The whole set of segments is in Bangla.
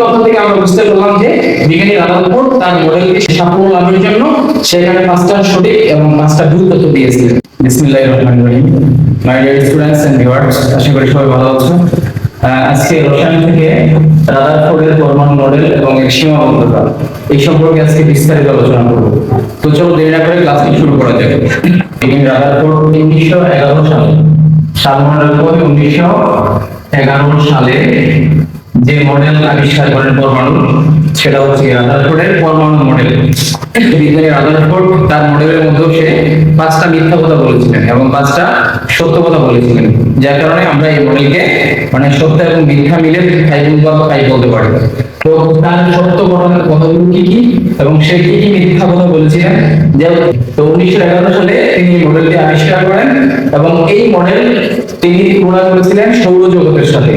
তথ্য থেকে আমরা বুঝতে পারলাম যে বিজ্ঞানী রাদারফোর্ড তার মডেলকে সাফল্য লাভের জন্য সেখানে পাঁচটা সঠিক এবং পাঁচটা ভুল তথ্য দিয়েছিলেন। বিসমিল্লাহির রহমানির রহিম। My dear students and viewers আশা করি সবাই ভালো আছো আজকে রসায়ন থেকে রাদারফোর্ডের পরমাণু মডেল এবং এর সীমাবদ্ধতা এই সম্পর্কে আজকে বিস্তারিত আলোচনা করব। তো চলো দেরি না করে ক্লাসটি শুরু করা যাক। বিজ্ঞানী রাদারফোর্ড উনিশশো এগারো সালে সাল মডেল করে উনিশশো এগারো সালে যে মডেল আবিষ্কার করেন পরমাণু, সেটা হচ্ছে রাদারফোর্ডের পরমাণু মডেল বিজ্ঞানী রাদারফোর্ড তার মডেলের মধ্যেও সে পাঁচটা মিথ্যা কথা বলেছিলেন এবং পাঁচটা সত্য কথা বলেছিলেন। যার কারণে আমরা এই মডেলকে মানে সত্য এবং মিথ্যা মিলে ফাইভ বা ফাইভ বলতে পারি। তো তার সত্য ঘটনার কথাগুলো কি কি এবং সে কি কি মিথ্যা কথা বলেছিলেন? তো উনিশশো এগারো সালে তিনি মডেলটি আবিষ্কার করেন। এবং এই মডেল তিনি তুলনা করেছিলেন? সৌরজগতের সাথে।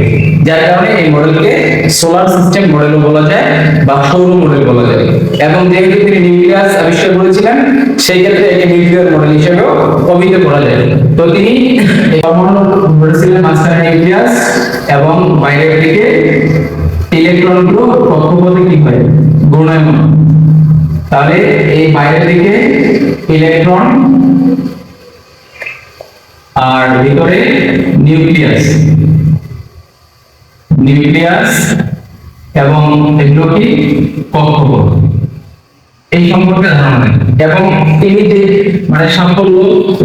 যার কারণে এই মডেলকে সোলার সিস্টেম মডেলও বলা যায় বা সৌর মডেল বলা যায়। এবং যেহেতু তিনি নিউক্লিয়াস আবিষ্কার করেছিলেন, সেই ক্ষেত্রে একে নিউক্লিয়ার মডেল হিসেবেও অভিহিত করা যায়। তো তিনি বলেছিলেন মাঝখানে নিউক্লিয়াস এবং বাইরের দিকে ইলেকট্রনগুলো কক্ষপথে কি হয়? ঘূর্ণায়মান। তাহলে এই বাইরের দিকে ইলেকট্রন আর ভিতরে নিউক্লিয়াস। নিউক্লিয়াস এবং এগুলো কি? কক্ষপথ। এই সম্পর্কে ধারণা এবং তিনি যে মানে সাফল্য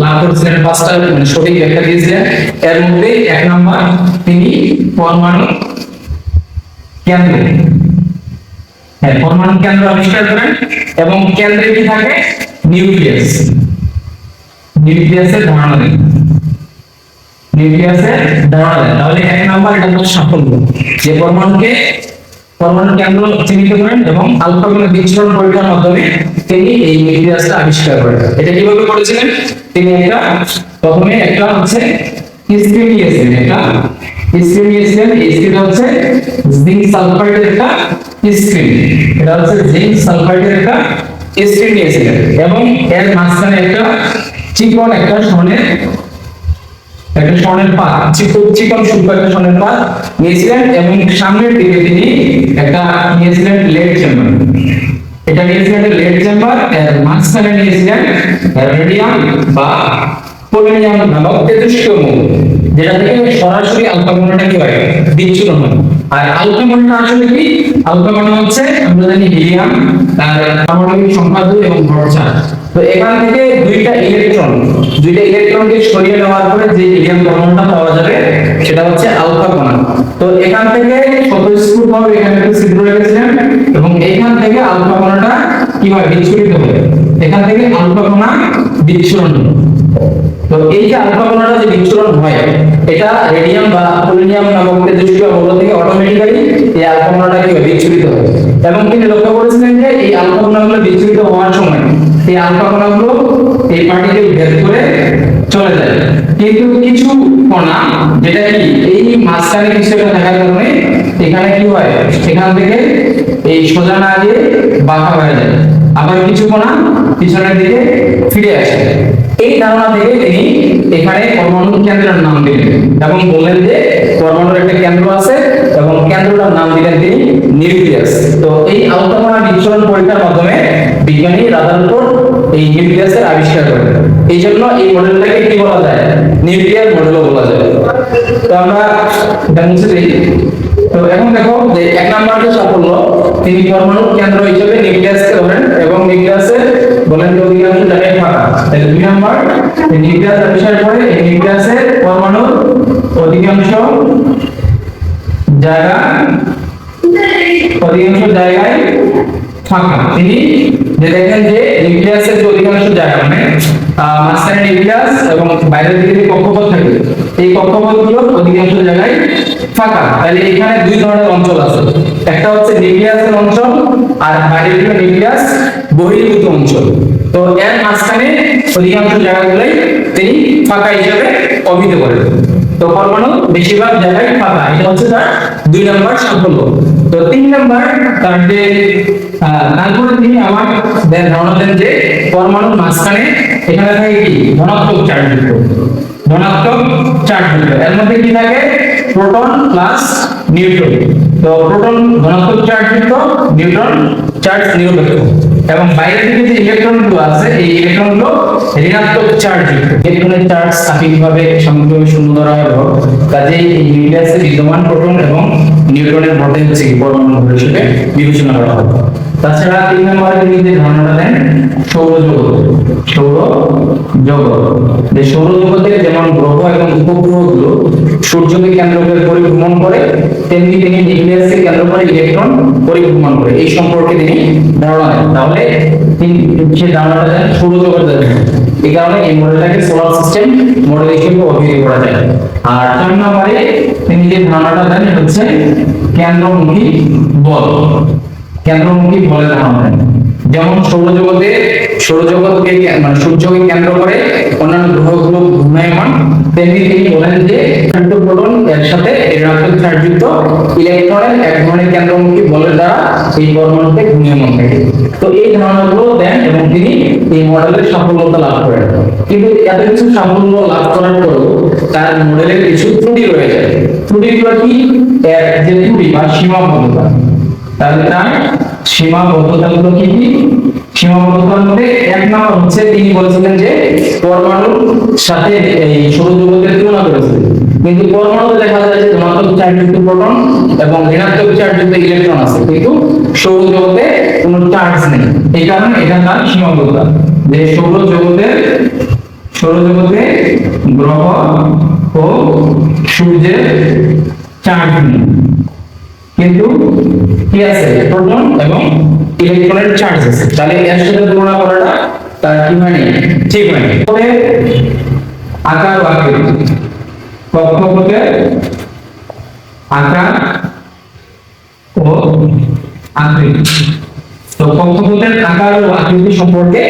লাভ করেছিলেন পাঁচটা মানে সঠিক ব্যাখ্যা দিয়েছিলেন, এর মধ্যে এক নম্বর তিনি পরমাণু কেন্দ্র। হ্যাঁ পরমাণু কেন্দ্র আবিষ্কার করেন এবং কেন্দ্রে কি থাকে? নিউক্লিয়াস। নিউক্লিয়াসের ধারণা দেন নিউক্লিয়াসের ধারণা দেন তাহলে এক নাম্বার এটা হচ্ছে সাফল্য। যে পরমাণুকে পরমাণু কেন্দ্র চিহ্নিত করেন এবং আলফা বিচ্ছুরণ পরীক্ষার মাধ্যমে তিনি এই নিউক্লিয়াসটা আবিষ্কার করেন। এটা কীভাবে করেছিলেন? তিনি একটা প্রথমে একটা হচ্ছে স্ক্রিন নিয়েছিলেন একটা স্ক্রিন নিয়েছিলেন স্ক্রিনটা হচ্ছে জিঙ্ক সালফাইডের একটা স্ক্রিন এটা হচ্ছে জিঙ্ক সালফাইডের একটা স্ক্রিন নিয়েছিলেন এবং এর মাঝখানে একটা চিকন একটা স্বর্ণের একটা স্বর্ণের পাত চিকন সূক্ষ্ম একটা স্বর্ণের পাত নিয়েছিলেন এবং সামনের দিকে তিনি একটা নিয়েছিলেন চেম্বার। এটা নিয়েছিলেন চেম্বার মাঝখানে নিয়েছিলেন রেডিয়াম বা নামক যেটা থেকে সরাসরি আলফা মৌলটা কি হয়? হয়। আর আলফা আসলে কি? আলফা মৌল হচ্ছে, আমরা জানি হিলিয়াম, তার পারমাণবিক সংখ্যা দুই এবং ভর চার। তো এখান থেকে দুইটা ইলেকট্রন দুইটা ইলেকট্রনকে সরিয়ে নেওয়ার পরে যে হিলিয়াম পরমাণুটা পাওয়া যাবে, সেটা হচ্ছে আলফা কণা তো এখান থেকে স্বতঃস্ফূর্ত ভাবে এখানে একটা ছিদ্র রেখেছিলেন এবং এখান থেকে আলফা কণাটা কি হয়? বিচ্ছুরিত হয় এখান থেকে আলফা কণা বিচ্ছুরণ। তো এই যে আলফা কণাটা যে বিচ্ছুরণ হয়, এটা রেডিয়াম বা পোলোনিয়াম নামক তেজস্ক্রিয় মৌল থেকে অটোমেটিক্যালি এই আলফা কণাটা কি হয়? বিচ্ছুরিত হয়। এবং তিনি লক্ষ্য করেছিলেন যে এই আলফা কণাগুলো বিচ্ছুরিত হওয়ার সময় এই আলফা কণাগুলো এই পার্টিকেল ভেদ করে চলে যায়। কিন্তু কিছু কণা, যেটা কি, এই মাঝখানে কিছু একটা থাকার কারণে এখানে কি হয়, এখান থেকে এই সোজা না বাঁকা হয়ে যায়। আবার কিছু কণা পিছনের দিকে ফিরে আসে। এই ধারণা থেকে তিনি এখানে পরমাণু কেন্দ্রের নাম দিলেন এবং বললেন যে পরমাণুর একটা কেন্দ্র আছে এবং কেন্দ্রটার নাম দিলেন তিনি নিউক্লিয়াস। তো এই আলোচনা বিচ্ছুরণ পরীক্ষার মাধ্যমে বিজ্ঞানী রাদারফোর্ড এই নিউক্লিয়াসের আবিষ্কার করেন এই জন্য এই মডেলটাকে কি বলা যায়? নিউক্লিয়ার মডেলও বলা যায়। তো আমরা মুছে দিই। তো এখন দেখো যে এক নাম্বার যে সাফল্য, তিনি পরমাণু কেন্দ্র হিসেবে নিউক্লিয়াসকে ধরেন এবং নিউক্লিয়াসের বলেন যে অধিকাংশ জায়গায় ফাঁকা। তাহলে দুই নাম্বার নিউক্লিয়াস আবিষ্কার করে এই নিউক্লিয়াসের পরমাণুর অধিকাংশ জায়গা, অধিকাংশ জায়গায় ফাঁকা। তিনি যে দেখেন যে নিউক্লিয়াসের আহ, মাঝখানে নিউক্লিয়াস এবং বাইরের দিকে কক্ষপথ থাকে এই কক্ষপথগুলোর অধিকাংশ জায়গায় ফাঁকা। তাহলে এখানে দুই ধরনের অঞ্চল আছে। একটা হচ্ছে নিউক্লিয়াসের অঞ্চল আর বাইরের দিকে নিউক্লিয়াস বহির্ভূত অঞ্চল। তো এর মাঝখানে অধিকাংশ জায়গাগুলোই তিনি ফাঁকা হিসেবে অভিহিত করেন। তো পরমাণু বেশিরভাগ জায়গায় ফাঁকা। এটা হচ্ছে তার দুই নম্বর সাফল্য। তো তিন নম্বর তার যে তারপরে তিনি আমার ধারণা দেন যে পরমাণুর মাঝখানে এখানে থাকে কি? ধনাত্মক চার্জ ধনাত্মক চার্জ এর মধ্যে কি থাকে? প্রোটন প্লাস নিউট্রন তো প্রোটন ধনাত্মক চার্জ যুক্ত নিউট্রন চার্জ নিরপেক্ষ। এবং বাইরে থেকে যে ইলেকট্রনগুলো আছে এই ইলেকট্রনগুলো ঋণাত্মক চার্জ যুক্ত ইলেকট্রনের চার্জ আপেক্ষিকভাবে সামগ্রিকভাবে শূন্য ধরা হলো কাজেই এই নিউক্লিয়াসে বিদ্যমান প্রোটন এবং নিউট্রনের মধ্যে হচ্ছে পরমাণু হিসেবে বিবেচনা করা হয়। তাছাড়া তিন নম্বরে তিনি যে ধারণাটা দেন, সৌরজগৎ সৌর জগৎ যে সৌরজগতের যেমন গ্রহ এবং উপগ্রহগুলো সূর্যকে কেন্দ্র করে পরিভ্রমণ করে, তেমনি তিনি নিউক্লিয়াসকে কেন্দ্র করে ইলেকট্রন পরিভ্রমণ করে। এই সম্পর্কে তিনি ধারণা দেন। তাহলে তিনি ধারণাটা দেন সৌরজগতের এই কারণে এই মডেলটাকে সোলার সিস্টেম মডেল হিসেবে অভিহিত করা যায়। আর চার নম্বরে তিনি যে ধারণাটা দেন হচ্ছে কেন্দ্রমুখী বল। কেন্দ্রমুখী বলে ধারণা দেন যেমন সৌরজগতে সৌরজগৎকে মানে সূর্যকে কেন্দ্র করে অন্যান্য গ্রহগুলো ঘূর্ণায়মান, তেমনি তিনি বলেন যে ছোট প্রোটন এর সাথে ঋণাত্মক ইলেকট্রনের এক ধরনের কেন্দ্রমুখী বলের দ্বারা এই পরমাণুতে ঘূর্ণায়মান থাকে। তো এই ধারণাগুলো দেন এবং তিনি এই মডেলের সাফল্যতা লাভ করেন। কিন্তু এত কিছু সাফল্য লাভ করার পরেও তার মডেলের কিছু ত্রুটি রয়ে যায়। ত্রুটিগুলো কি? এর যে ত্রুটি বা সীমাবদ্ধতা। তাহলে তার সীমাবদ্ধতাগুলো কি কি? সীমাবদ্ধতার মধ্যে এক নম্বর হচ্ছে তিনি বলেছিলেন যে পরমাণুর সাথে এই সৌরজগতের তুলনা করেছিলেন। কিন্তু পরমাণুতে দেখা যায় যে ধনাত্মক চার্জযুক্ত প্রোটন এবং ঋণাত্মক চার্জযুক্ত ইলেকট্রন আছে। কিন্তু সৌরজগতে কোনো চার্জ নেই। এই কারণে এটা তার সীমাবদ্ধতা যে সৌরজগতের সৌরজগতে গ্রহ ও সূর্যের চার্জ নেই। কিন্তু কি আছে? প্রোটন এবং ইলেকট্রনের চার্জ আছে। তাহলে এর সাথে তুলনা করাটা তার কি হয়নি ঠিক হয়নি তবে আকার ও আকৃতি। কক্ষপথের আকার ও আকৃতি। তো কক্ষপথের আকার ও আকৃতি সম্পর্কে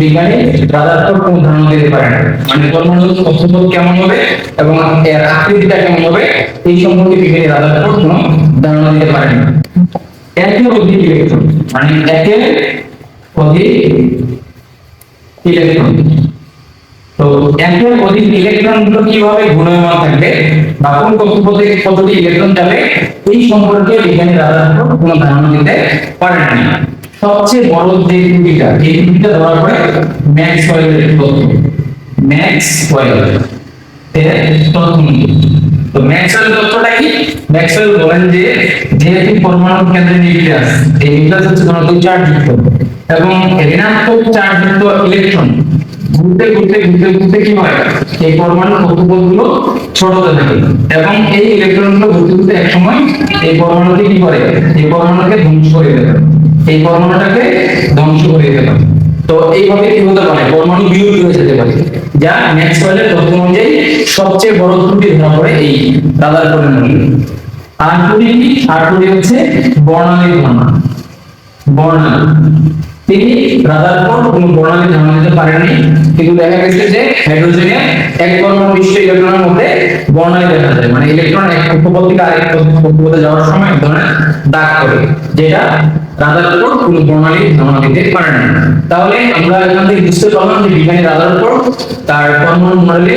বিজ্ঞানী রাদারফোর্ড কোনো ধারণা দিতে পারেন মানে পরমাণুর কক্ষপথ কেমন হবে এবং এর আকৃতিটা কেমন হবে, এই সম্পর্কে বিজ্ঞানী রাদারফোর্ড কোনো ধারণা দিতে পারেন। একের অধিক ইলেকট্রন মানে একের অধিক ইলেকট্রন। তো একের অধিক ইলেকট্রনগুলো কীভাবে ঘূর্ণায়মান থাকবে বা কোন কক্ষপথে কতটি ইলেকট্রন যাবে, এই সম্পর্কে বিজ্ঞানী রাদারফোর্ড কোনো ধারণা দিতে পারেন না সবচেয়ে বড় যে ত্রুটিটা, এই ত্রুটিটা ধরা পড়ে ম্যাক্সওয়েলের তত্ত্ব ম্যাক্সওয়েল, এর তত্ত্ব নিয়ে। তো ম্যাক্সওয়েল তত্ত্বটা কি? ম্যাক্সওয়েল বলেন যে, যেহেতু পরমাণু কেন্দ্রে নিউক্লিয়াস, এই নিউক্লিয়াস হচ্ছে ধনাত্মক চার্জ যুক্ত। এবং ঋণাত্মক চার্জ যুক্ত ইলেকট্রন, ঘুরতে ঘুরতে ঘুরতে ঘুরতে কি হয়? এই পরমাণু কক্ষপথগুলো ছোট হতে থাকে। এবং এই ইলেকট্রনগুলো ঘুরতে ঘুরতে এক সময় এই পরমাণুকে কি করে? এই পরমাণুকে ধ্বংস করে দেবে। এই পরমাণুটাকে ধ্বংস করে দেবে। তো এইভাবে কি হতে পারে? পরমাণু বিলুপ্ত হয়ে যেতে পারে। যা ম্যাক্সওয়েলের তত্ত্ব অনুযায়ী সবচেয়ে বড় ত্রুটি ধরা পড়ে এই রাদার মডেল আর কি? আর হচ্ছে বর্ণালী ধারণা। বর্ণালী। তিনি রাদারফোর্ড কোনো বর্ণালী ধারণা দিতে পারেননি। কিন্তু দেখা গেছে যে হাইড্রোজেনের এক পরমাণু বিশিষ্ট ইলেকট্রনের মধ্যে বর্ণালী দেখা যায়। মানে ইলেকট্রন এক কক্ষপথ থেকে আরেক কক্ষপথে যাওয়ার সময় এক ধরনের দাগ করে, যেটা রাদারফোর্ড কোনো বর্ণালী ধারণা দিতে পারেন না। তাহলে আমরা এখান থেকে বুঝতে পারলাম যে বিজ্ঞানী রাদারফোর্ড তার পরমাণু মডেলে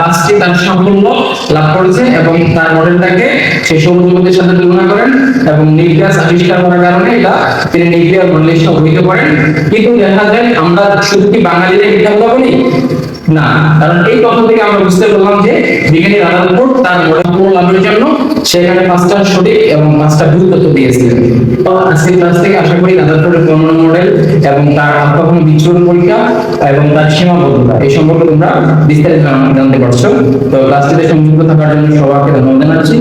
পাঁচটি তার সাফল্য লাভ করেছে এবং তার মডেলটাকে সেই সৌরজগতের সাথে তুলনা করেন এবং নিউক্লিয়াস আবিষ্কার করার কারণে এটা তিনি নিউক্লিয়ার মডেল হিসেবে অভিহিত করেন। কিন্তু দেখা যায় আমরা শুধু কি বাঙালিদের কথা বলি না। কারণ এই তথ্য থেকে আমরা বুঝতে পারলাম যে বিজ্ঞানী রাদারফোর্ড তার মডেল লাভের জন্য সেখানে পাঁচটা সঠিক এবং পাঁচটা ভুল তথ্য দিয়েছিলেন আজকের ক্লাস থেকে আশা করি রাদারফোর্ডের মডেল এবং তার আত্মকর্ম বিচ্ছুরণ পরীক্ষা এবং তার সীমাবদ্ধতা, এই সম্পর্কে তোমরা বিস্তারিত জানতে পারছ। তো ক্লাসটিতে সংযুক্ত থাকার জন্য সবাইকে ধন্যবাদ জানাচ্ছি।